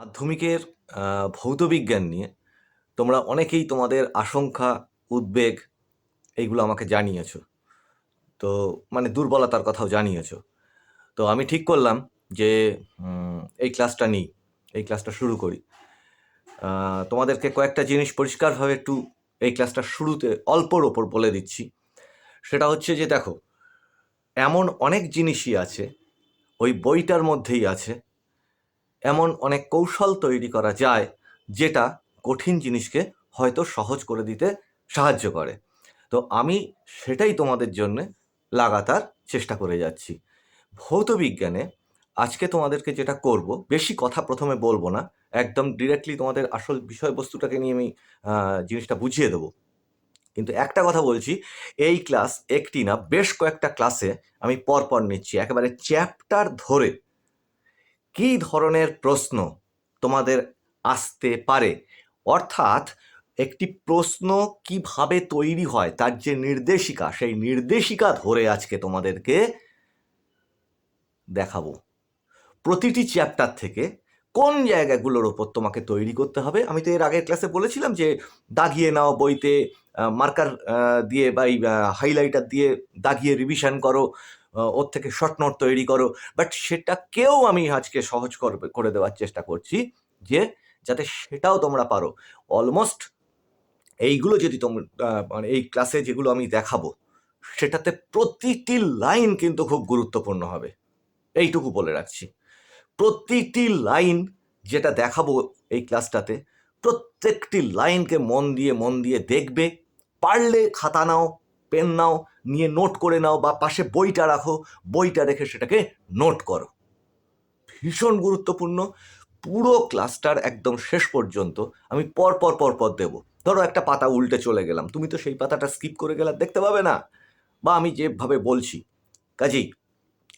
মাধ্যমিকের ভৌতবিজ্ঞান নিয়ে তোমরা অনেকেই তোমাদের আশঙ্কা, উদ্বেগ এইগুলো আমাকে জানিয়েছো। তো মানে দুর্বলতার কথাও জানিয়েছো। তো আমি ঠিক করলাম যে এই ক্লাসটা নিই, এই ক্লাসটা শুরু করি। তোমাদেরকে কয়েকটা জিনিস পরিষ্কারভাবে একটু এই ক্লাসটা শুরুতে অল্পর ওপর বলে দিচ্ছি। সেটা হচ্ছে যে, দেখো, এমন অনেক জিনিসই আছে, ওই বইটার মধ্যেই আছে এমন অনেক কৌশল তৈরি করা যায় যেটা কঠিন জিনিসকে হয়তো সহজ করে দিতে সাহায্য করে। তো আমি সেটাই তোমাদের জন্য লাগাতার চেষ্টা করে যাচ্ছি। ভৌত বিজ্ঞানে আজকে তোমাদেরকে যেটা করব, বেশি কথা প্রথমে বলব না, একদম ডিরেক্টলি তোমাদের আসল বিষয়বস্তুটাকে নিয়ে আমি জিনিসটা বুঝিয়ে দেবো। কিন্তু একটা কথা বলছি, এই ক্লাস একটি না, বেশ কয়েকটা ক্লাসে আমি পরপর নিচ্ছি। একেবারে চ্যাপ্টার ধরে কী ধরনের প্রশ্ন তোমাদের আসতে পারে? অর্থাৎ একটি প্রশ্ন কীভাবে তৈরি হয়, তার যে নির্দেশিকা, সেই নির্দেশিকা ধরে আজকে তোমাদেরকে দেখাবো। প্রতিটি চ্যাপ্টার থেকে কোন জায়গাগুলোর ওপর তোমাকে তৈরি করতে হবে? আমি তো এর আগের ক্লাসে বলেছিলাম যে দাগিয়ে নাও বইতে মার্কার দিয়ে বা হাইলাইটার দিয়ে দাগিয়ে রিভিশন করো। ওর থেকে শর্ট নোট তৈরি করো। বাট সেটাকেও আমি আজকে সহজ করে দেওয়ার চেষ্টা করছি যে, যাতে সেটাও তোমরা পারো। অলমোস্ট এইগুলো যদি তোমরা মানে এই ক্লাসে যেগুলো আমি দেখাবো, সেটাতে প্রতিটি লাইন কিন্তু খুব গুরুত্বপূর্ণ হবে। এইটুকু বলে রাখছি। প্রতিটি লাইন যেটা দেখাবো এই ক্লাসটাতে প্রত্যেকটি লাইনকে মন দিয়ে মন দিয়ে দেখবে। পারলে খাতা নাও পেন নাও নিয়ে নোট করে নাও বা পাশে বইটা রাখো। বইটা রেখে সেটাকে নোট করো। ভীষণ গুরুত্বপূর্ণ। পুরো ক্লাসটার একদম শেষ পর্যন্ত আমি পর পর পর পর দেবো। ধরো একটা পাতা উল্টে চলে গেলাম। তুমি তো সেই পাতাটা স্কিপ করে গেলে দেখতে পাবে না। বা আমি যেভাবে বলছি। কাজেই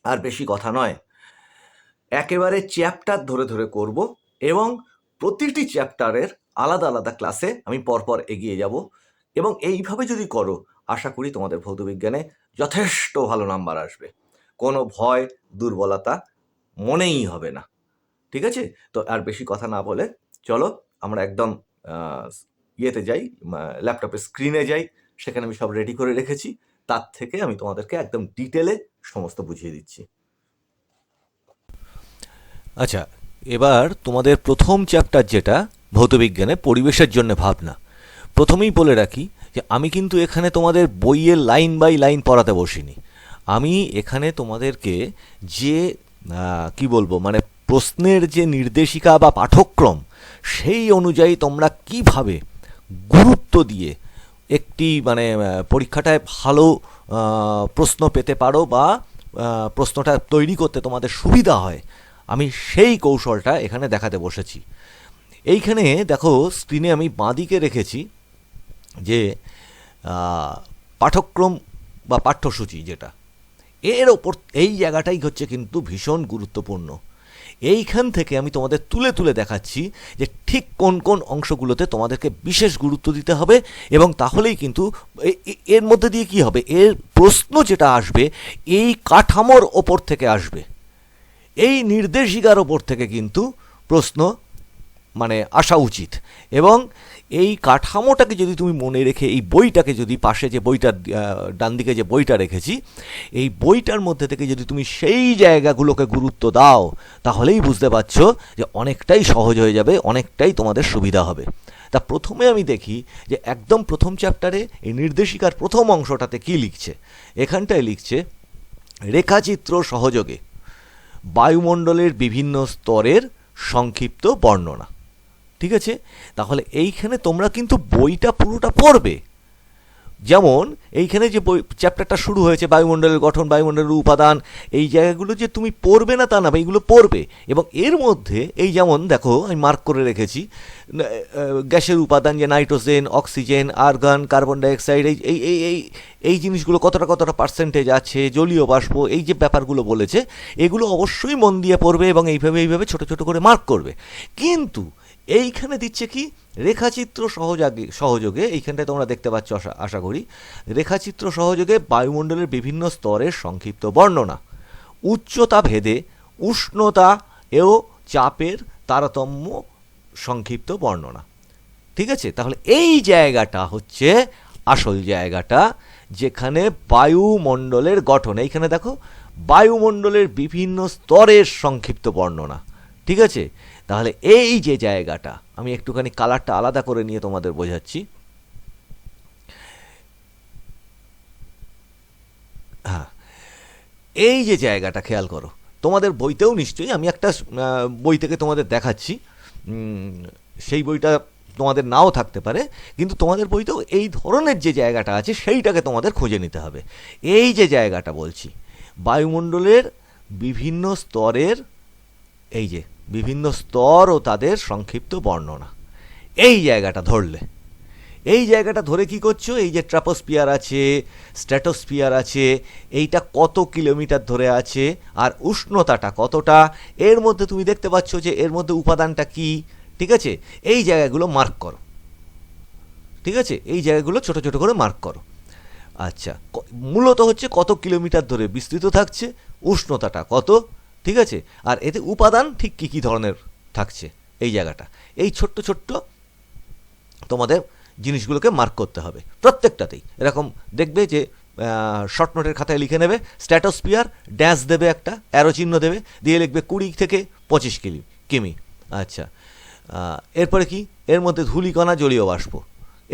আর বেশি কথা নয়। একেবারে চ্যাপ্টার ধরে ধরে করব এবং প্রতিটি চ্যাপ্টারের আলাদা আলাদা ক্লাসে আমি পরপর এগিয়ে যাব। এবং এইভাবে যদি করো আশা করি তোমাদের ভৌতবিজ্ঞানে যথেষ্ট ভালো নাম্বার আসবে। কোনো ভয়, দুর্বলতা মনেই হবে না। ঠিক আছে? তো আর বেশি কথা না বলে চলো আমরা একদম ইয়েতে যাই ল্যাপটপের স্ক্রিনে যাই, সেখানে আমি সব রেডি করে রেখেছি। তার থেকে আমি তোমাদেরকে একদম ডিটেলে সমস্ত বুঝিয়ে দিচ্ছি। আচ্ছা এবার তোমাদের প্রথম চ্যাপ্টার যেটা ভৌতবিজ্ঞানে পরিবেশের জন্য ভাবনা। প্রথমেই বলে রাখি যে আমি কিন্তু এখানে তোমাদের বইয়ের লাইন বাই লাইন পড়াতে বসিনি। আমি এখানে তোমাদেরকে যে কি বলব মানে প্রশ্নের যে নির্দেশিকা বা পাঠক্রম, সেই অনুযায়ী তোমরা কীভাবে গুরুত্ব দিয়ে একটি মানে পরীক্ষাটায় ভালো প্রশ্ন পেতে পারো বা প্রশ্নটা তৈরি করতে তোমাদের সুবিধা হয়, আমি সেই কৌশলটা এখানে দেখাতে বসেছি। এইখানে দেখো স্ক্রিনে আমি বাঁদিকে রেখেছি। যে পাঠক্রম বা পাঠ্যসূচি যেটা, এর ওপর এই জায়গাটাই হচ্ছে কিন্তু ভীষণ গুরুত্বপূর্ণ। এইখান থেকে আমি তোমাদের তুলে তুলে দেখাচ্ছি যে ঠিক কোন কোন অংশগুলোতে তোমাদেরকে বিশেষ গুরুত্ব দিতে হবে এবং তাহলেই কিন্তু এর মধ্যে দিয়ে কি হবে? এর প্রশ্ন যেটা আসবে, এই কাঠামোর ওপর থেকে আসবে। এই নির্দেশিকার ওপর থেকে কিন্তু প্রশ্ন মানে আসা উচিত। এবং এই কাঠামোটাকে যদি তুমি মনে রেখে, এই বইটাকে যদি পাশে যে বইটার ডান দিকে যে বইটা রেখেছি, এই বইটার মধ্যে থেকে যদি তুমি সেই জায়গাগুলোকে গুরুত্ব দাও, তাহলেই বুঝতে পারছ যে অনেকটাই সহজ হয়ে যাবে, অনেকটাই তোমাদের সুবিধা হবে। তা প্রথমে আমি দেখি যে একদম প্রথম চ্যাপ্টারে এই নির্দেশিকার প্রথম অংশটাতে কি লিখছে? এখানটায় লিখছে, রেখাচিত্র সহযোগে বায়ুমণ্ডলের বিভিন্ন স্তরের সংক্ষিপ্ত বর্ণনা। ঠিক আছে? তাহলে এইখানে তোমরা কিন্তু বইটা পুরোটা পড়বে। যেমন এইখানে যে বই চ্যাপ্টারটা শুরু হয়েছে, বায়ুমণ্ডলের গঠন, বায়ুমণ্ডলের উপাদান এই জায়গাগুলো যে তুমি পড়বে না তা না, এইগুলো পড়বে। এবং এর মধ্যে এই যেমন দেখো, আমি মার্ক করে রেখেছি গ্যাসের উপাদান যে nitrogen, oxygen, argon, carbon dioxide, এই এই এই এই এই জিনিসগুলো কতটা কতটা পার্সেন্টেজ আছে, জলীয় বাষ্প, এই যে ব্যাপারগুলো বলেছে, এগুলো অবশ্যই মন দিয়ে পড়বে এবং এইভাবে এইভাবে ছোট ছোট করে মার্ক করবে। কিন্তু এইখানে দিচ্ছে কি? রেখাচিত্র সহযোগে সহযোগে, এইখানটায় তোমরা দেখতে পাচ্ছ আশা আশা করি, রেখাচিত্র সহযোগে বায়ুমণ্ডলের বিভিন্ন স্তরের সংক্ষিপ্ত বর্ণনা। উচ্চতা ভেদে উষ্ণতা ও চাপের তারতম্য সংক্ষিপ্ত বর্ণনা। ঠিক আছে? তাহলে এই জায়গাটা হচ্ছে আসল জায়গাটা যেখানে বায়ুমণ্ডলের গঠন। এইখানে দেখো, বায়ুমণ্ডলের বিভিন্ন স্তরের সংক্ষিপ্ত বর্ণনা। ঠিক আছে? তাহলে এই যে জায়গাটা, আমি একটুখানি কালারটা আলাদা করে নিয়ে তোমাদের বোঝাচ্ছি। হ্যাঁ এই যে জায়গাটা খেয়াল করো, তোমাদের বইতেও নিশ্চয়ই আমি একটা বই থেকে তোমাদের দেখাচ্ছি। সেই বইটা তোমাদের নাও থাকতে পারে, কিন্তু তোমাদের বইতেও এই ধরনের যে জায়গাটা আছে, সেইটাকে তোমাদের খুঁজে নিতে হবে। এই যে জায়গাটা বলছি, বায়ুমণ্ডলের বিভিন্ন স্তরের, এই যে বিভিন্ন স্তর ও তাদের সংক্ষিপ্ত বর্ণনা। এই জায়গাটা ধরলে। এই জায়গাটা ধরে কি করছ? এই যে ট্রাপোস্পিয়ার আছে স্ট্র্যাটোস্পিয়ার আছে, এইটা কত কিলোমিটার ধরে আছে, আর উষ্ণতাটা কতটা? এর মধ্যে তুমি দেখতে পাচ্ছ যে এর মধ্যে উপাদানটা কি, ঠিক আছে? এই জায়গাগুলো মার্ক করো। ঠিক আছে? এই জায়গাগুলো ছোট ছোট করে মার্ক করো। আচ্ছা মূলত হচ্ছে কত কিলোমিটার ধরে বিস্তৃত থাকছে, উষ্ণতাটা কত ঠিক আছে? আর এতে উপাদান ঠিক কী কী ধরনের থাকছে এই জায়গাটা? এই ছোট্ট ছোট্ট তোমাদের জিনিসগুলোকে মার্ক করতে হবে প্রত্যেকটাতেই। এরকম দেখবে যে শর্ট নোটের খাতায় লিখে নেবে স্ট্যাটোস্পিয়ার ড্যাশ দেবে একটা অ্যারো চিহ্ন দেবে, দিয়ে লিখবে কুড়ি থেকে পঁচিশ কিমি কিমি। আচ্ছা। এরপরে কি? এর মধ্যে ধূলিকণা, জলীয় বাষ্প।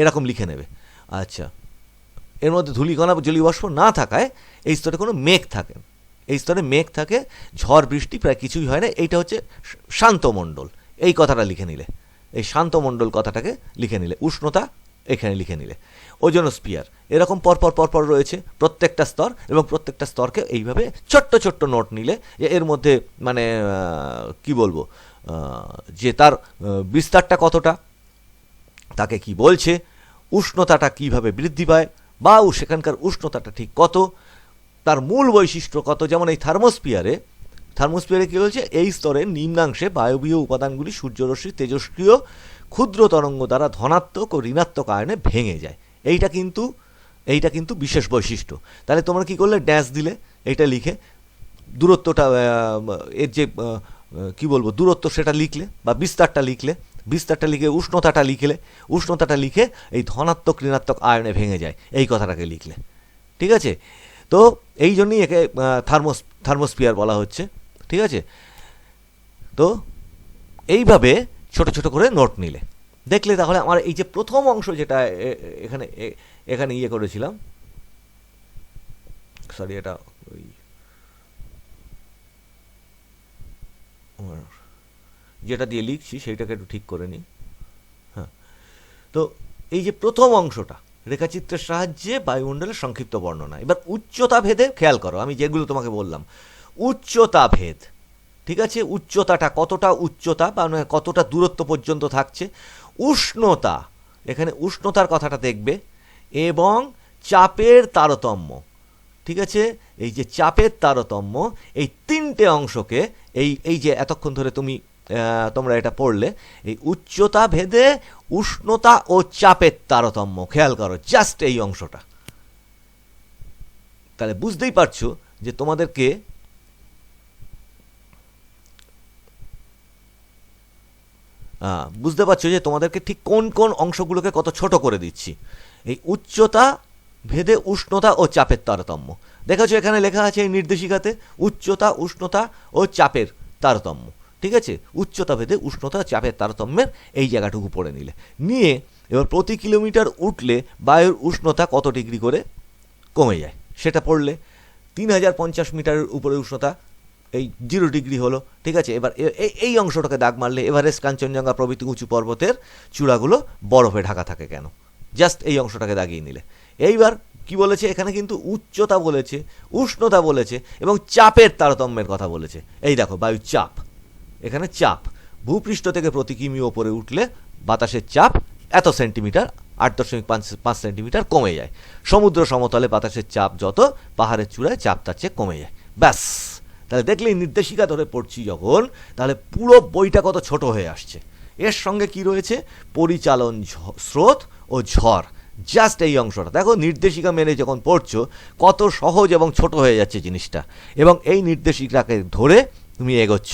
এরকম লিখে নেবে। আচ্ছা। এর মধ্যে ধূলিকণা, জলীয় বাষ্প না থাকায় এই স্তরে কোনো মেঘ থাকে। এই স্তরে মেঘ থাকে, ঝড়, বৃষ্টি, প্রায় কিছুই হয় না। এইটা হচ্ছে শান্তমণ্ডল। এই কথাটা লিখে নিলে। এই শান্তমণ্ডল কথাটাকে লিখে নিলে। উষ্ণতা এখানে লিখে নিলে। ওজন স্পিয়ার এরকম পরপর পরপর রয়েছে প্রত্যেকটা স্তর এবং প্রত্যেকটা স্তরকে এইভাবে ছোট্ট ছোট্ট নোট নিলে যে এর মধ্যে মানে কি বলব যে তার বিস্তারটা কতটা, তাকে কি বলছে, উষ্ণতাটা কীভাবে বৃদ্ধি পায় বা সেখানকার উষ্ণতাটা ঠিক কত তার মূল বৈশিষ্ট্য কত? যেমন এই থার্মোস্পিয়ারে থার্মোস্পিয়ারে কী হয়েছে এই স্তরের নিম্নাংশে বায়বীয় উপাদানগুলি সূর্যরশ্মি তেজস্ক্রিয় ক্ষুদ্র তরঙ্গ দ্বারা ধনাত্মক ও ঋণাত্মক আয়নে ভেঙে যায়। এইটা কিন্তু এইটা কিন্তু বিশেষ বৈশিষ্ট্য। তাহলে তোমরা কি করলে? ড্যাশ দিলে, এইটা লিখে দূরত্বটা এর যে কি বলব, দূরত্ব সেটা লিখলে বা বিস্তারটা লিখলে, বিস্তারটা লিখে উষ্ণতাটা লিখলে, উষ্ণতাটা লিখে এই ধনাত্মক ঋণাত্মক আয়নে ভেঙে যায়। এই কথাটাকে লিখলে। ঠিক আছে? তো এই জন্যই একে থার্মোস থার্মোস্পিয়ার বলা হচ্ছে, ঠিক আছে? তো এইভাবে ছোট ছোট করে নোট নিলে। দেখলে তাহলে আমার এই যে প্রথম অংশ যেটা এখানে এখানে ইয়ে করেছিলাম সরি এটা ওই যেটা দিয়ে লিখছি, সেইটাকে একটু ঠিক করে নিই। হ্যাঁ। তো এই যে প্রথম অংশটা রেখাচিত্রের সাহায্যে বায়ুমণ্ডলের সংক্ষিপ্ত বর্ণনা। এবার উচ্চতা ভেদে খেয়াল করো, আমি যেগুলো তোমাকে বললাম। উচ্চতা ভেদ, ঠিক আছে? উচ্চতাটা কতটা উচ্চতা বা মানে কতটা দূরত্ব পর্যন্ত থাকছে? উষ্ণতা, এখানে উষ্ণতার কথাটা দেখবে, এবং চাপের তারতম্য, ঠিক আছে? এই যে চাপের তারতম্য, এই তিনটে অংশকে, এই এই যে এতক্ষণ ধরে তুমি তোমরা এটা পড়লে, এই উচ্চতা ভেদে উষ্ণতা ও চাপের তারতম্য। খেয়াল করো জাস্ট এই অংশটা। তাহলে বুঝতেই পারছ যে তোমাদেরকে বুঝতে পারছ যে তোমাদেরকে ঠিক কোন কোন অংশগুলোকে কত ছোট করে দিচ্ছি। এই উচ্চতা ভেদে উষ্ণতা ও চাপের তারতম্য। দেখাচ্ছ এখানে লেখা আছে এই নির্দেশিকাতে, উচ্চতা, উষ্ণতা ও চাপের তারতম্য। ঠিক আছে? উচ্চতা ভেদে উষ্ণতা চাপের তারতম্যের এই জায়গাটুকু পড়ে নিলে। নিয়ে এবার প্রতি কিলোমিটার উঠলে বায়ুর উষ্ণতা কত ডিগ্রি করে কমে যায়? সেটা পড়লে তিন হাজার পঞ্চাশ মিটারের উপরে উষ্ণতা, এই জিরো ডিগ্রি হলো, ঠিক আছে? এবার এই অংশটাকে দাগ মারলে এভারেস্ট, কাঞ্চনজঙ্ঘা প্রভৃতি উঁচু পর্বতের চূড়াগুলো বরফে ঢাকা থাকে কেন? জাস্ট এই অংশটাকে দাগিয়ে নিলে। এইবার কি বলেছে? এখানে কিন্তু উচ্চতা বলেছে, উষ্ণতা বলেছে এবং চাপের তারতম্যের কথা বলেছে। এই দেখো বায়ু চাপ। এখানে চাপ। ভূপৃষ্ঠ থেকে প্রতি কিমি ওপরে উঠলে বাতাসের চাপ এত সেন্টিমিটার, আট দশমিক পাঁচ পাঁচ সেন্টিমিটার কমে যায়। সমুদ্র সমতলে বাতাসের চাপ যত, পাহাড়ের চূড়ায় চাপ তার চেয়ে কমে যায়। ব্যাস। তাহলে দেখলে এই নির্দেশিকা ধরে পড়ছি যখন, তাহলে পুরো বইটা কত ছোট হয়ে আসছে। এর সঙ্গে কি রয়েছে? পরিচালন স্রোত ও ঝড়। জাস্ট এই অংশটা। দেখো, নির্দেশিকা মেনে যখন পড়ছো, কত সহজ এবং ছোট হয়ে যাচ্ছে জিনিসটা। এবং এই নির্দেশিকাকে ধরে তুমি এগোচ্ছ।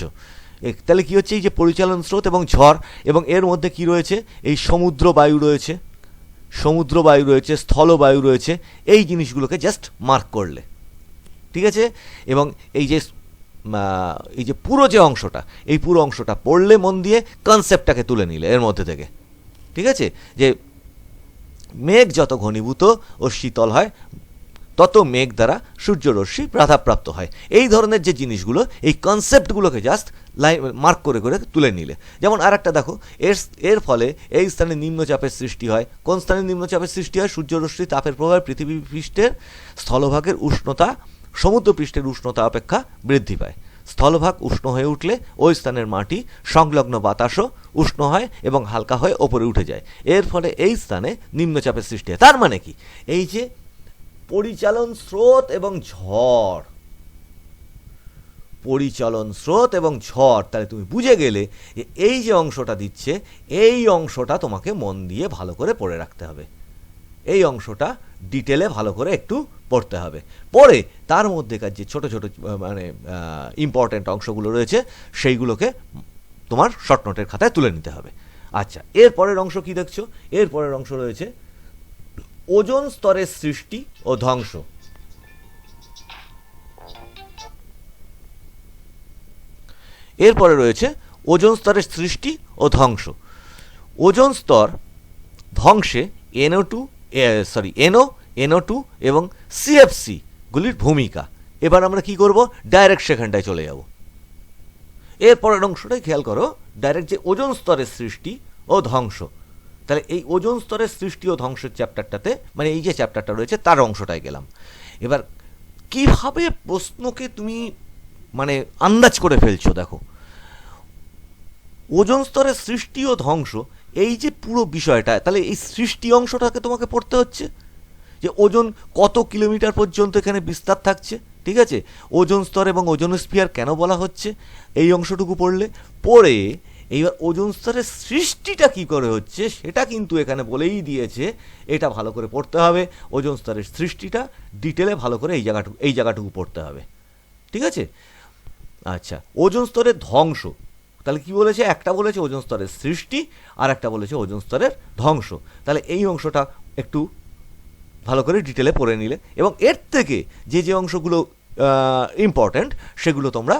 তাহলে কী হচ্ছে? এই যে পরিচালন স্রোত এবং ঝড়, এবং এর মধ্যে কি রয়েছে? এই সমুদ্র বায়ু রয়েছে, সমুদ্র বায়ু রয়েছে, স্থল বায়ু রয়েছে, এই জিনিসগুলোকে জাস্ট মার্ক করলে। ঠিক আছে? এবং এই যে এই যে পুরো যে অংশটা, এই পুরো অংশটা পড়লে মন দিয়ে কনসেপ্টটাকে তুলে নিলে এর মধ্যে থেকে। ঠিক আছে? যে মেঘ যত ঘনীভূত ও শীতল হয় তত মেঘ দ্বারা সূর্যরশ্মি বাধাপ্রাপ্ত হয়। এই ধরনের যে জিনিসগুলো, এই কনসেপ্টগুলোকে জাস্ট লাইন মার্ক করে করে তুলে নিলে। যেমন আর একটা দেখো, এর এর ফলে এই স্থানে নিম্নচাপের সৃষ্টি হয়। কোন স্থানে নিম্নচাপের সৃষ্টি হয়? সূর্যরশ্মি তাপের প্রভাবে পৃথিবী পৃষ্ঠের স্থলভাগের উষ্ণতা সমুদ্র পৃষ্ঠের উষ্ণতা অপেক্ষা বৃদ্ধি পায়। স্থলভাগ উষ্ণ হয়ে উঠলে ওই স্থানের মাটি সংলগ্ন বাতাসও উষ্ণ হয় এবং হালকা হয়ে ওপরে উঠে যায়। এর ফলে এই স্থানে নিম্নচাপের সৃষ্টি হয়। তার মানে কি? এই যে পরিচালন স্রোত এবং ঝড়। পরিচালন স্রোত এবং ঝড়, তাহলে তুমি বুঝে গেলে এই যে অংশটা দিচ্ছে, এই অংশটা তোমাকে মন দিয়ে ভালো করে পড়ে রাখতে হবে। এই অংশটা ডিটেলে ভালো করে একটু পড়তে হবে। পরে তার মধ্যেকার যে ছোট ছোট মানে ইম্পর্ট্যান্ট অংশগুলো রয়েছে, সেইগুলোকে তোমার শর্ট নোটের খাতায় তুলে নিতে হবে। আচ্ছা এর পরের অংশ কি দেখছ? এর পরের অংশ রয়েছে ওজোন স্তরের সৃষ্টি ও ধ্বংস। এরপরে রয়েছে ওজোন স্তরের সৃষ্টি ও ধ্বংস। ওজোন স্তর ধ্বংসে NO two sorry NO NO two এবং সিএফসি গুলির ভূমিকা। এবার আমরা কি করব? ডাইরেক্ট সেখানটায় চলে যাব। এরপরের অংশটাই খেয়াল করো, ডাইরেক্ট যে ওজন স্তরের সৃষ্টি ও ধ্বংস। তাহলে এই ওজন স্তরের সৃষ্টি ও ধ্বংসের চ্যাপ্টারটাতে মানে এই যে চ্যাপ্টারটা রয়েছে, তার অংশটায় গেলাম। এবার, কীভাবে প্রশ্নকে তুমি মানে আন্দাজ করে ফেলছো, দেখো? ওজন স্তরের সৃষ্টি ও ধ্বংস, এই যে পুরো বিষয়টা, তাহলে এই সৃষ্টি অংশটাকে তোমাকে পড়তে হচ্ছে? যে ওজন কত কিলোমিটার পর্যন্ত এখানে বিস্তার থাকছে, ঠিক আছে? ওজন স্তর এবং ওজন স্পিয়ার কেন বলা হচ্ছে? এই অংশটুকু পড়লে, পড়ে এইবার ওজন স্তরের সৃষ্টিটা কি করে হচ্ছে সেটা কিন্তু এখানে বলেই দিয়েছে, এটা ভালো করে পড়তে হবে, ওজন স্তরের সৃষ্টিটা ডিটেলে ভালো করে এই জায়গাটুকু এই জায়গাটুকু পড়তে হবে। ঠিক আছে? আচ্ছা ওজন স্তরের ধ্বংস। তাহলে কি বলেছে? একটা বলেছে ওজন স্তরের সৃষ্টি, আর একটা বলেছে ওজন স্তরের ধ্বংস। তাহলে এই অংশটা একটু ভালো করে ডিটেলে পড়ে নিলে, এবং এর থেকে যে যে অংশগুলো ইম্পর্ট্যান্ট সেগুলো তোমরা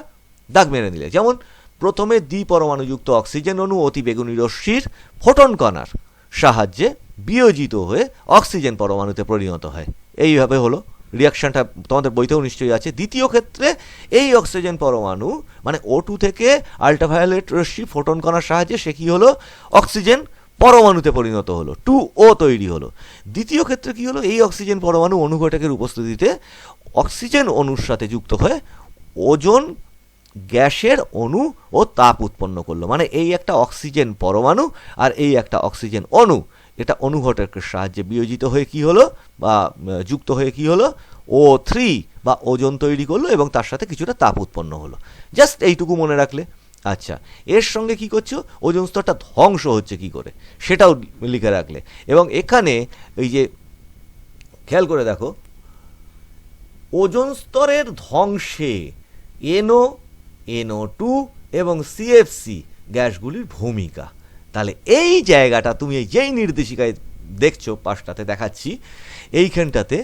দাগ মেরে নিলে। যেমন প্রথমে দ্বিপরমাণুযুক্ত অক্সিজেন অণু অতি বেগুনি রশ্মির ফোটন কণার সাহায্যে বিয়োজিত হয়ে অক্সিজেন পরমাণুতে পরিণত হয়। এইভাবে হলো। রিয়াকশনটা তোমাদের বইতেও নিশ্চয়ই আছে। দ্বিতীয় ক্ষেত্রে এই অক্সিজেন পরমাণু মানে ও টু থেকে আল্ট্রাভায়োলেট রশ্মি ফোটন কণার সাহায্যে সে কি হলো? অক্সিজেন পরমাণুতে পরিণত হলো। টু ও তৈরি হলো। দ্বিতীয় ক্ষেত্রে কি হলো? এই অক্সিজেন পরমাণু অনুঘটকের উপস্থিতিতে অক্সিজেন অণুর সাথে যুক্ত হয়ে ওজন গ্যাসের অণু ও তাপ উৎপন্ন করল। মানে এই একটা অক্সিজেন পরমাণু আর এই একটা অক্সিজেন অণু। এটা অনুঘটকের সাহায্যে বিয়োজিত হয়ে কি হলো বা যুক্ত হয়ে কি হলো? ও থ্রি বা ওজন তৈরি করল এবং তার সাথে কিছুটা তাপ উৎপন্ন হলো। জাস্ট এইটুকু মনে রাখলে। আচ্ছা এর সঙ্গে কি করছ? ওজন স্তরটা ধ্বংস হচ্ছে কি করে? সেটাও লিখে রাখলে। এবং এখানে এই যে, খেয়াল করে দেখো, ওজন স্তরের ধ্বংসে এনও এনও টু এবং সিএফসি গ্যাসগুলির ভূমিকা। তাহলে এই জায়গাটা তুমি যেই নির্দেশিকায় দেখছ, পাশটাতে দেখাচ্ছি, এইখানটাতে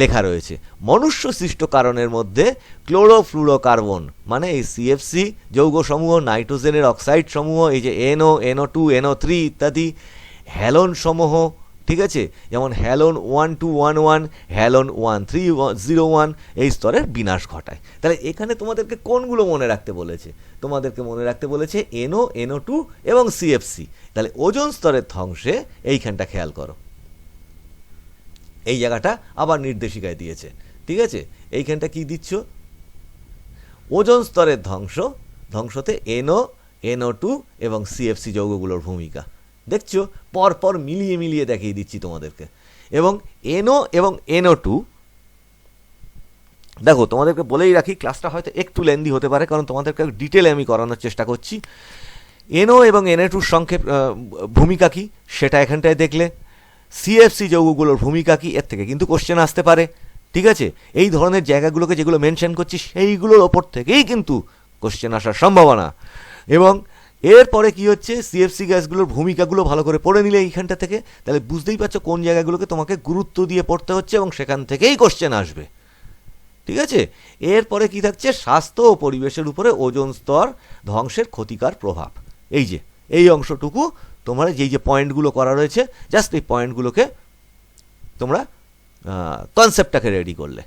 লেখা রয়েছে মনুষ্য সৃষ্ট কারণের মধ্যে ক্লোরোফ্লুরোকার্বন মানে এই সিএফসি যৌগসমূহ, নাইট্রোজেনের অক্সাইড সমূহ এই যে NO NO two NO three ইত্যাদি হ্যালন সমূহ ঠিক আছে? যেমন halon one two one one, halon one three zero one এই স্তরের বিনাশ ঘটায়। তাহলে এখানে তোমাদেরকে কোনগুলো মনে রাখতে বলেছে? তোমাদেরকে মনে রাখতে বলেছে এনও এনও টু এবং সিএফসি তাহলে ওজন স্তরের ধ্বংসে এইখানটা খেয়াল করো। এই জায়গাটা আবার নির্দেশিকায় দিয়েছে। ঠিক আছে? এইখানটা কি দিচ্ছ? ওজন স্তরের ধ্বংস, ধ্বংসতে এনও এনও টু এবং সিএফসি যৌগগুলোর ভূমিকা। দেখছ? পরপর মিলিয়ে মিলিয়ে দেখিয়ে দিচ্ছি তোমাদেরকে। এবং এনও এবং এনও টু দেখো, তোমাদেরকে বলেই রাখি ক্লাসটা হয়তো একটু লেন্দি হতে পারে, কারণ তোমাদেরকে ডিটেলে আমি করানোর চেষ্টা করছি। এনও এবং এনএ টুর সংক্ষেপ ভূমিকা কী? সেটা এখানটায় দেখলে। সিএফসি যৌগগুলোর ভূমিকা কী? এর থেকে কিন্তু কোশ্চেন আসতে পারে। ঠিক আছে? এই ধরনের জায়গাগুলোকে যেগুলো মেনশন করছি, সেইগুলোর ওপর থেকেই কিন্তু কোশ্চেন আসার সম্ভাবনা। এবং এরপরে কি হচ্ছে? সিএফসি গ্যাসগুলোর ভূমিকাগুলো ভালো করে পড়ে নিলে এইখানটা থেকে। তাহলে বুঝতেই পারছ কোন জায়গাগুলোকে তোমাকে গুরুত্ব দিয়ে পড়তে হচ্ছে এবং সেখান থেকেই কোশ্চেন আসবে। ঠিক আছে? এরপরে কি থাকছে? স্বাস্থ্য ও পরিবেশের উপরে ওজন স্তর ধ্বংসের ক্ষতিকার প্রভাব। এই যে, এই অংশটুকু তোমার যেই যে পয়েন্টগুলো করা রয়েছে জাস্ট এই পয়েন্টগুলোকে তোমরা কনসেপ্টটাকে রেডি করলে।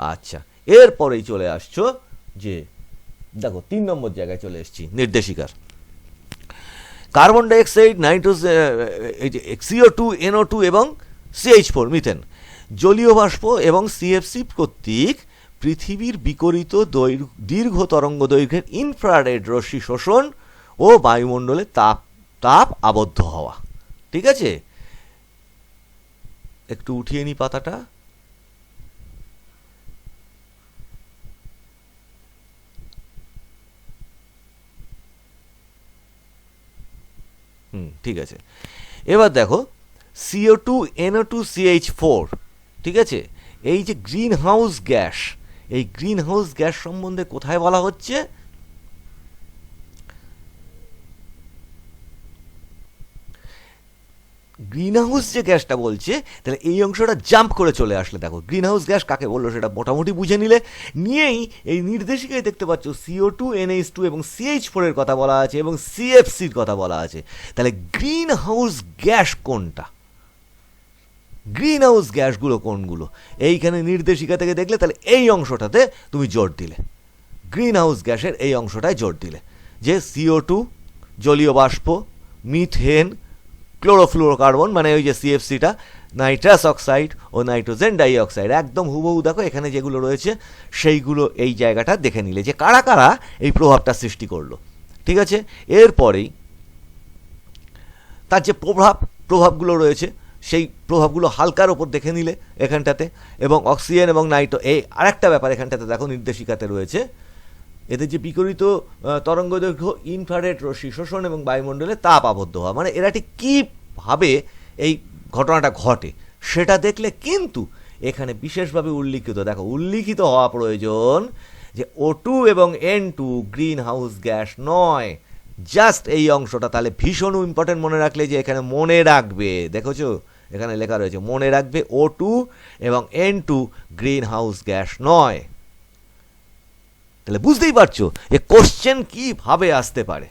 আচ্ছা এরপরেই চলে আসছো যে, দেখো, তিন নম্বর জায়গায় চলে এসেছি, নির্দেশিকার। কার্বন ডাইঅক্সাইড নাইট্রোজ এই যে সিও টু এনও টু এবং সিএইচ ফোর মিথেন। জলীয় বাষ্প এবং সিএফসি কর্তৃক পৃথিবীর বিকরিত দীর্ঘ তরঙ্গ দৈর্ঘ্যের ইনফ্রারেড রশ্মি শোষণ ও বায়ুমণ্ডলে তাপ তাপ আবদ্ধ হওয়া। ঠিক আছে? একটু উঠিয়ে নি পাতাটা। ঠিক আছে। এবার দেখো CO two NO two CH four ঠিক আছে? এই যে গ্রিন হাউস গ্যাস এই গ্রিন হাউস গ্যাস সম্বন্ধে কোথায় বলা হচ্ছে? গ্রিন হাউস যে গ্যাসটা বলছে, তাহলে এই অংশটা জাম্প করে চলে আসলে দেখো। গ্রিন হাউস গ্যাস কাকে বলল সেটা মোটামুটি বুঝে নিলে। নিয়েই এই নির্দেশিকায় দেখতে পাচ্ছ সিও টু এনএইচ টু এবং সিএইচ ফোরের কথা বলা আছে এবং সিএফসির কথা বলা আছে। তাহলে গ্রিন হাউস গ্যাস কোনটা? গ্রিন হাউস গ্যাসগুলো কোনগুলো? এইখানে নির্দেশিকা থেকে দেখলে তাহলে এই অংশটাতে তুমি জোর দিলে। গ্রিন হাউস গ্যাসের এই অংশটায় জোর দিলে। যে সিও টু জলীয় বাষ্প, মিথেন ক্লোরোফ্লোরোকার্বন মানে ওই যে সিএফসিটা নাইট্রাস অক্সাইড ও নাইট্রোজেন ডাইঅক্সাইড একদম হুবহু দেখো এখানে যেগুলো রয়েছে, সেইগুলো এই জায়গাটা দেখে নিলে যে কারা কারা এই প্রভাবটা সৃষ্টি করল। ঠিক আছে? এরপরেই তার যে প্রভাব, প্রভাবগুলো রয়েছে, সেই প্রভাবগুলো হালকার ওপর দেখে নিলে এখানটাতে, এবং অক্সিজেন এবং নাইট্রো এই আরেকটা ব্যাপার এখানটাতে দেখো, নির্দেশিকাতে রয়েছে এদের যে বিকরিত তরঙ্গ দৈর্ঘ্য ইনফ্রারেড রশ্মি, শোষণ এবং বায়ুমণ্ডলে তাপ আবদ্ধ হওয়া। মানে এরা ঠিক কীভাবে এই ঘটনাটা ঘটে, সেটা দেখলে কিন্তু এখানে বিশেষভাবে উল্লিখিত, দেখো, উল্লিখিত হওয়া প্রয়োজন যে ও টু এবং N two green house gas নয়। জাস্ট এই অংশটা, তাহলে ভীষণ ইম্পর্টেন্ট মনে রাখলে যে এখানে মনে রাখবে, দেখেছ? এখানে লেখা রয়েছে, মনে রাখবে ও টু এবং N two green house gas নয়। তাহলে বুঝতেই পারছ যে কোশ্চেন কীভাবে আসতে পারে,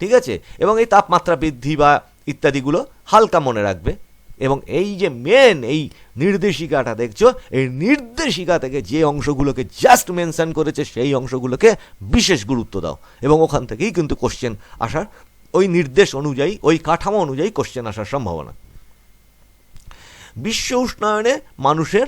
ঠিক আছে? এবং এই তাপমাত্রা বৃদ্ধি বা ইত্যাদিগুলো হালকা মনে রাখবে। এবং এই যে মেন এই নির্দেশিকাটা দেখছ, এই নির্দেশিকা থেকে যে অংশগুলোকে জাস্ট মেনশন করেছে, সেই অংশগুলোকে বিশেষ গুরুত্ব দাও। এবং ওখান থেকেই কিন্তু কোশ্চেন আসার, ওই নির্দেশ অনুযায়ী, ওই কাঠামো অনুযায়ী কোশ্চেন আসার সম্ভাবনা। বিশ্ব উষ্ণায়নে মানুষের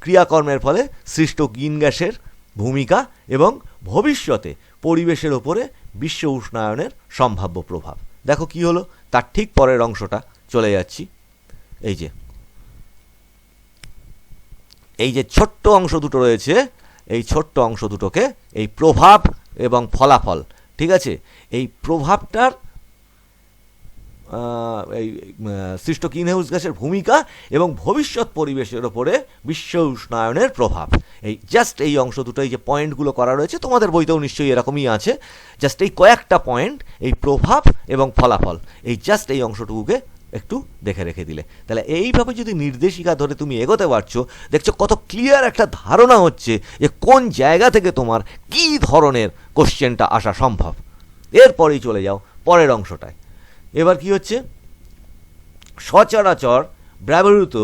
ক্রিয়াকর্মের ফলে সৃষ্ট গ্রিন গ্যাসের ভূমিকা এবং ভবিষ্যতে পরিবেশের ওপরে বিশ্ব উষ্ণায়নের সম্ভাব্য প্রভাব। দেখো কি হলো? তার ঠিক পরের অংশটা চলে যাচ্ছি। এই যে। এই যে ছোট্ট অংশ দুটো রয়েছে, এই ছোট্ট অংশ দুটোকে এই প্রভাব এবং ফলাফল, ঠিক আছে? এই প্রভাবটার এই সৃষ্ট গ্রিনহাউস গ্যাসের ভূমিকা এবং ভবিষ্যৎ পরিবেশের ওপরে বিশ্ব উষ্ণায়নের প্রভাব। এই জাস্ট এই অংশ দুটো এই যে পয়েন্টগুলো করা রয়েছে, তোমাদের বইতেও নিশ্চয়ই এরকমই আছে। জাস্ট এই কয়েকটা পয়েন্ট, এই প্রভাব এবং ফলাফল, এই জাস্ট এই অংশটুকুকে একটু দেখে রেখে দিলে। তাহলে এইভাবে যদি নির্দেশিকা ধরে তুমি এগোতে পারছ, দেখছ কত ক্লিয়ার একটা ধারণা হচ্ছে যে কোন জায়গা থেকে তোমার কি ধরনের কোশ্চেনটা আসা সম্ভব। এরপরেই চলে যাও, পরের অংশটায়। এবার কি হচ্ছে? সচরাচর ব্যবহৃত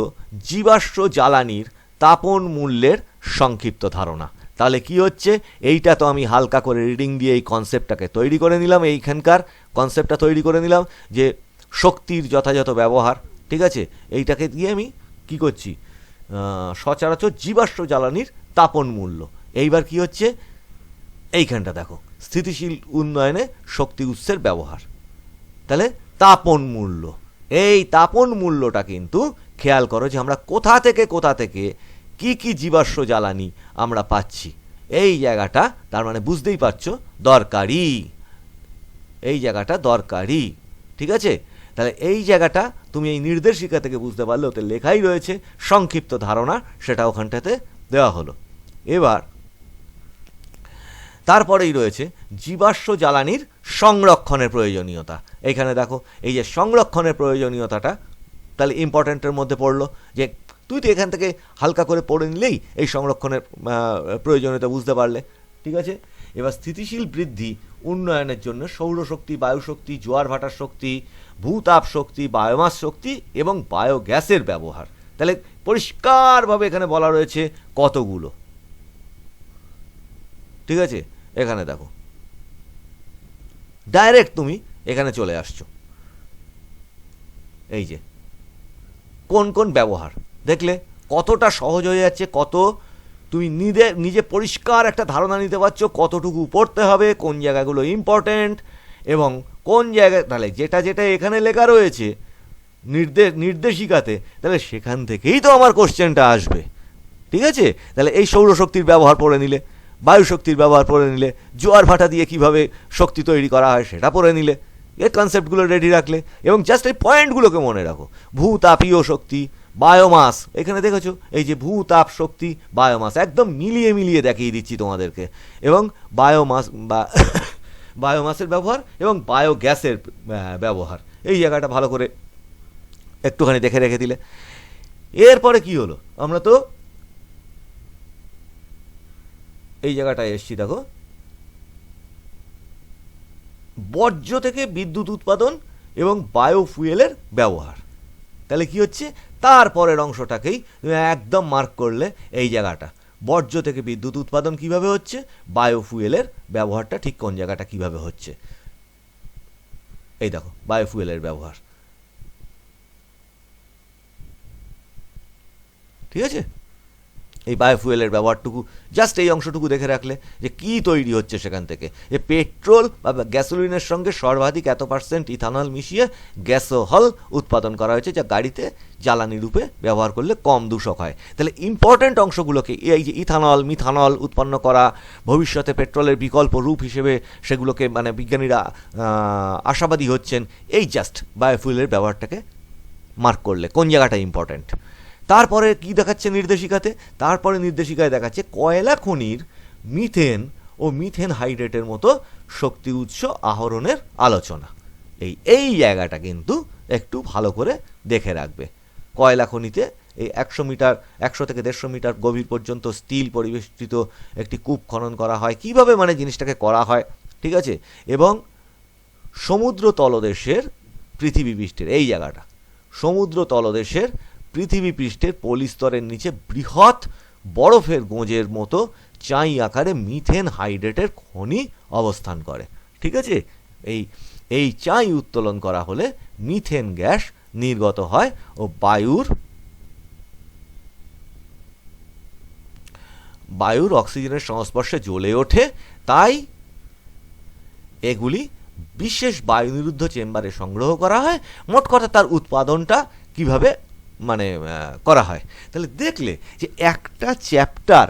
জীবাশ্ম জ্বালানির তাপন মূল্যের সংক্ষিপ্ত ধারণা। তাহলে কি হচ্ছে? এইটা তো আমি হালকা করে রিডিং দিয়ে এই কনসেপ্টটাকে তৈরি করে নিলাম, এইখানকার কনসেপ্টটা তৈরি করে নিলাম যে শক্তির যথাযথ ব্যবহার, ঠিক আছে? এইটাকে দিয়ে আমি কি করছি? সচরাচর জীবাশ্ম জ্বালানির তাপন মূল্য। এইবার কি হচ্ছে? এইখানটা দেখো, স্থিতিশীল উন্নয়নে শক্তি উৎসের ব্যবহার। তাহলে তাপন মূল্য। এই তাপন মূল্যটা কিন্তু খেয়াল করো যে আমরা কোথা থেকে কোথা থেকে কি কি জীবাশ্ম জ্বালানি আমরা পাচ্ছি। এই জায়গাটা, তার মানে বুঝতেই পারছ, দরকারি। এই জায়গাটা দরকারি, ঠিক আছে? তাহলে এই জায়গাটা তুমি এই নির্দেশিকা থেকে বুঝতে পারলে, ওতে লেখাই রয়েছে, সংক্ষিপ্ত ধারণা, সেটা ওখানটাতে দেওয়া হলো। এবার, তারপরেই রয়েছে জীবাশ্ম জ্বালানির সংরক্ষণের প্রয়োজনীয়তা। এইখানে দেখো, এই যে সংরক্ষণের প্রয়োজনীয়তাটা তাহলে ইম্পর্ট্যান্টের মধ্যে পড়ল যে, তুই তো এখান থেকে হালকা করে পড়ে নিলেই এই সংরক্ষণের প্রয়োজনীয়তা বুঝতে পারলে। ঠিক আছে? এবার স্থিতিশীল বৃদ্ধি উন্নয়নের জন্য সৌরশক্তি, বায়ুশক্তি, জোয়ার ভাটার শক্তি, ভূতাপ শক্তি, বায়োমাস শক্তি এবং বায়োগ্যাসের ব্যবহার। তাহলে পরিষ্কারভাবে এখানে বলা রয়েছে কতগুলো। ঠিক আছে? এখানে দেখো। ডাইরেক্ট তুমি এখানে চলে আসছো। এই যে, কোন কোন ব্যবহার? দেখলে কতটা সহজ হয়ে যাচ্ছে, কত তুমি নিজে নিজে পরিষ্কার একটা ধারণা নিতে পারছ, কতটুকু পড়তে হবে, কোন জায়গাগুলো ইম্পর্ট্যান্ট এবং কোন জায়গায় তাহলে যেটা যেটা এখানে লেখা রয়েছে নির্দেশ নির্দেশিকাতে, তাহলে সেখান থেকেই তো আমার কোশ্চেনটা আসবে। ঠিক আছে? তাহলে এই সৌরশক্তির ব্যবহার পড়ে নিলে। বায়ু শক্তির ব্যবহার পড়ে নিলে, জোয়ার ভাটা দিয়ে কীভাবে শক্তি তৈরি করা হয় সেটা পড়ে নিলে এই কনসেপ্টগুলো রেডি রাখলে এবং জাস্ট এই পয়েন্টগুলোকে মনে রাখো। ভূতাপীয় শক্তি বায়োমাস এখানে দেখেছ? এই যে ভূতাপ শক্তি বায়োমাস একদম মিলিয়ে মিলিয়ে দেখিয়ে দিচ্ছি তোমাদেরকে। এবং বায়োমাস বা বায়োমাসের ব্যবহার এবং বায়োগ্যাসের ব্যবহার। এই জায়গাটা ভালো করে একটুখানি দেখে রেখে দিলে। এরপরে কি হলো? আমরা তো এই জায়গাটায় এসছি, দেখো। বর্জ্য থেকে বিদ্যুৎ উৎপাদন এবং বায়োফুয়েলের ব্যবহার। তাহলে কি হচ্ছে? তারপরের অংশটাকেই তুমি একদম মার্ক করলে এই জায়গাটা। বর্জ্য থেকে বিদ্যুৎ উৎপাদন কীভাবে হচ্ছে? বায়োফুয়েলের ব্যবহারটা ঠিক কোন জায়গাটা কীভাবে হচ্ছে? এই দেখো, বায়োফুয়েলের ব্যবহার। ঠিক আছে? এই বায়োফুয়েলের ব্যবহারটুকু জাস্ট এই অংশটুকু দেখে রাখলে যে কি তৈরি হচ্ছে সেখান থেকে। যে পেট্রোল বা গ্যাসোলিনের সঙ্গে সর্বাধিক এত পার্সেন্ট ইথানল মিশিয়ে গ্যাসোহল উৎপাদন করা হয়েছে, যা গাড়িতে জ্বালানি রূপে ব্যবহার করলে কম দূষক হয়। তাহলে ইম্পর্ট্যান্ট অংশগুলোকে, এই যে ইথানল মিথানল উৎপন্ন করা, ভবিষ্যতে পেট্রোলের বিকল্প রূপ হিসেবে সেগুলোকে মানে বিজ্ঞানীরা আশাবাদী হচ্ছেন, এই জাস্ট বায়োফুয়েলের ব্যবহারটাকে মার্ক করলে। কোন জায়গাটা ইম্পর্ট্যান্ট তারপরে কি দেখাচ্ছে নির্দেশিকাতে? তারপরে নির্দেশিকায় দেখাচ্ছে কয়লা খনির মিথেন ও মিথেন হাইড্রেটের মতো শক্তি উৎস আহরণের আলোচনা। এই এই জায়গাটা কিন্তু একটু ভালো করে দেখে রাখবে। কয়লা খনিতে এই একশো মিটার, একশো থেকে দেড়শো মিটার গভীর পর্যন্ত স্টিল পরিবেষ্টিত একটি কূপ খনন করা হয়। কীভাবে মানে জিনিসটাকে করা হয়? ঠিক আছে? এবং সমুদ্র তলদেশের পৃথিবী পৃষ্ঠের, এই জায়গাটা। সমুদ্র তলদেশের পৃথিবী পৃষ্ঠের পলিস্তরের নিচে বৃহৎ বরফের গোঁজের মতো চাই আকারে মিথেন হাইড্রেটের খনি অবস্থান করে। ঠিক আছে? এই এই চাই উত্তোলন করা হলে মিথেন গ্যাস নির্গত হয় ও বায়ুর বায়ুর অক্সিজেনের সংস্পর্শে জ্বলে ওঠে। তাই এগুলি বিশেষ বায়ুনিরুদ্ধ চেম্বারে সংগ্রহ করা হয়। মোট কথা তার উৎপাদনটা কীভাবে মানে করা হয়। তাহলে দেখলে যে একটা চ্যাপ্টার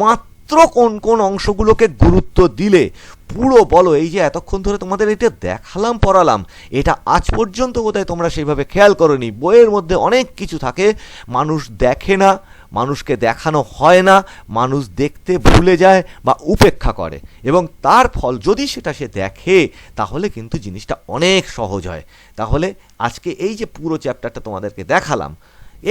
মাত্র কোন কোন অংশগুলোকে গুরুত্ব দিলে, পুরো বলো, এই যে এতক্ষণ ধরে তোমাদের এটা দেখালাম, পড়ালাম, এটা আজ পর্যন্ত বোধহয় তোমরা সেইভাবে খেয়াল করনি? বইয়ের মধ্যে অনেক কিছু থাকে, মানুষ দেখে না, মানুষকে দেখানো হয় না, মানুষ দেখতে ভুলে যায় বা উপেক্ষা করে। এবং তার ফল যদি সেটা সে দেখে, তাহলে কিন্তু জিনিসটা অনেক সহজ হয়। তাহলে আজকে এই যে পুরো চ্যাপ্টারটা তোমাদেরকে দেখালাম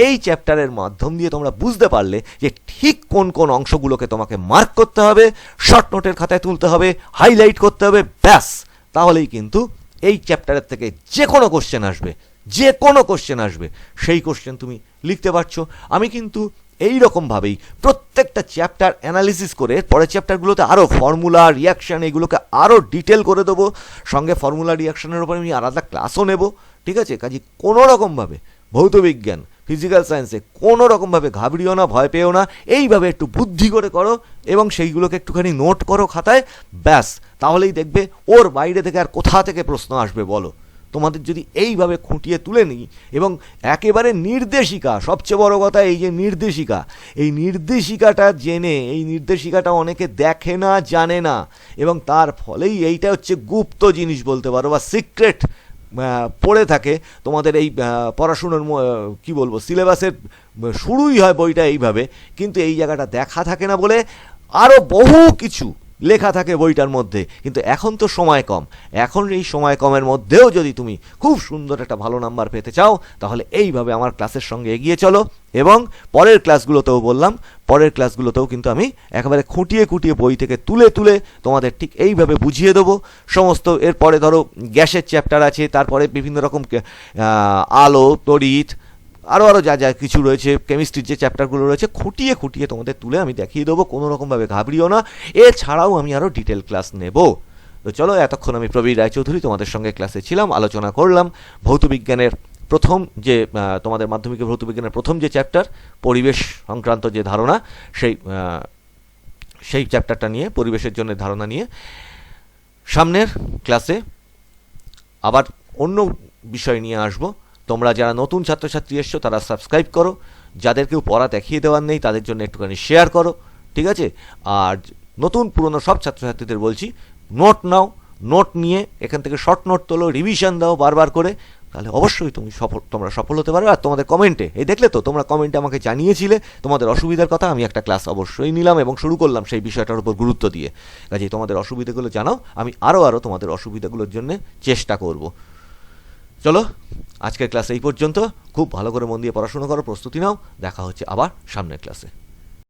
এই চ্যাপ্টারের মাধ্যম দিয়ে তোমরা বুঝতে পারলে যে ঠিক কোন কোন অংশগুলোকে তোমাকে মার্ক করতে হবে শর্ট নোটের খাতায় তুলতে হবে হাইলাইট করতে হবে, ব্যাস। তাহলেই কিন্তু এই চ্যাপ্টারের থেকে যে কোনো কোশ্চেন আসবে, যে কোনো কোশ্চেন আসবে, সেই কোশ্চেন তুমি লিখতে পারছ। আমি কিন্তু এই রকমভাবেই প্রত্যেকটা চ্যাপ্টার অ্যানালিসিস করে পরের চ্যাপ্টারগুলোতে আরও ফর্মুলা রিয়াকশান এগুলোকে আরও ডিটেল করে দেবো। সঙ্গে ফর্মুলা রিয়াকশানের উপর আমি আলাদা ক্লাসও নেব, ঠিক আছে? কাজে কোনো রকমভাবে ভৌতবিজ্ঞান ফিজিক্যাল সায়েন্সে কোনো রকমভাবে ঘাবড়িও না, ভয় পেও না। এইভাবে একটু বুদ্ধি করে করো এবং সেইগুলোকে একটুখানি নোট করো খাতায়। ব্যাস, তাহলেই দেখবে ওর বাইরে থেকে আর কোথা থেকে প্রশ্ন আসবে বলো। তোমাদের যদি এইভাবে খুঁটিয়ে তুলে নিই এবং একেবারে নির্দেশিকা, সবচেয়ে বড় কথা এই যে নির্দেশিকা, এই নির্দেশিকাটা জেনে, এই নির্দেশিকাটা অনেকে দেখে না, জানে না এবং তার ফলেই এইটা হচ্ছে গুপ্ত জিনিস বলতে পারো বা সিক্রেট পড়ে থাকে, তোমাদের এই পড়াশুনোর কি বলব, সিলেবাসের শুরুই হয় বইটা এইভাবে, কিন্তু এই জায়গাটা দেখা থাকে না বলে আরও বহু কিছু লেখা থাকে বইটার মধ্যে, কিন্তু এখন তো সময় কম। এখন এই সময় কমের মধ্যেও যদি তুমি খুব সুন্দর একটা ভালো নাম্বার পেতে চাও, তাহলে এইভাবে আমার ক্লাসের সঙ্গে এগিয়ে চলো, এবং পরের ক্লাসগুলোতেও বললাম পরের ক্লাসগুলোতেও কিন্তু আমি একেবারে খুঁটিয়ে খুঁটিয়ে বই থেকে তুলে তুলে তোমাদের ঠিক এইভাবে বুঝিয়ে দেবো। সমস্ত এরপরে ধরো গ্যাসের চ্যাপ্টার আছে, তারপরে বিভিন্ন রকম আলো, তড়িৎ আরও আরও যা যা কিছু রয়েছে কেমিস্ট্রির যে চ্যাপ্টারগুলো রয়েছে, খুঁটিয়ে খুঁটিয়ে তোমাদের তুলে আমি দেখিয়ে দেবো, কোনো রকমভাবে ঘাবড়িও না। এছাড়াও আমি আরও ডিটেল ক্লাস নেব। তো চলো, এতক্ষণ আমি প্রবীর রায়চৌধুরী তোমাদের সঙ্গে ক্লাসে ছিলাম, আলোচনা করলাম ভৌতবিজ্ঞানের প্রথম যে তোমাদের মাধ্যমিকে ভৌতবিজ্ঞানের প্রথম যে চ্যাপ্টার পরিবেশ সংক্রান্ত যে ধারণা, সেই সেই চ্যাপ্টারটা নিয়ে, পরিবেশের জন্য ধারণা নিয়ে, সামনের ক্লাসে আবার অন্য বিষয় নিয়ে আসব। তোমরা যারা নতুন ছাত্রছাত্রী এসছো, তারা সাবস্ক্রাইব করো। যাদের কেউ পড়া দেখিয়ে দেওয়ার নেই, তাদের জন্য একটুখানি শেয়ার করো, ঠিক আছে? আর নতুন পুরনো সব ছাত্রছাত্রীদের বলছি নোট নাও নোট নিয়ে, এখান থেকে শর্ট নোট তোলো রিভিশন দাও বারবার করে। তাহলে অবশ্যই তুমি সফল, তোমরা সফল হতে পারবে আর তোমাদের কমেন্টে, এই দেখলে তো, তোমরা কমেন্টে আমাকে জানিয়েছিলে, তোমাদের অসুবিধার কথা আমি একটা ক্লাস অবশ্যই নিলাম এবং শুরু করলাম সেই বিষয়টার উপর গুরুত্ব দিয়ে। কাজেই তোমাদের অসুবিধাগুলো জানাও, আমি আরও আরও তোমাদের অসুবিধাগুলোর জন্য চেষ্টা করব। চলো, আজকের ক্লাস এই পর্যন্ত, খুব ভালো করে মন দিয়ে পড়াশোনা করো, প্রস্তুতি নাও, দেখা হচ্ছে আবার সামনের ক্লাসে।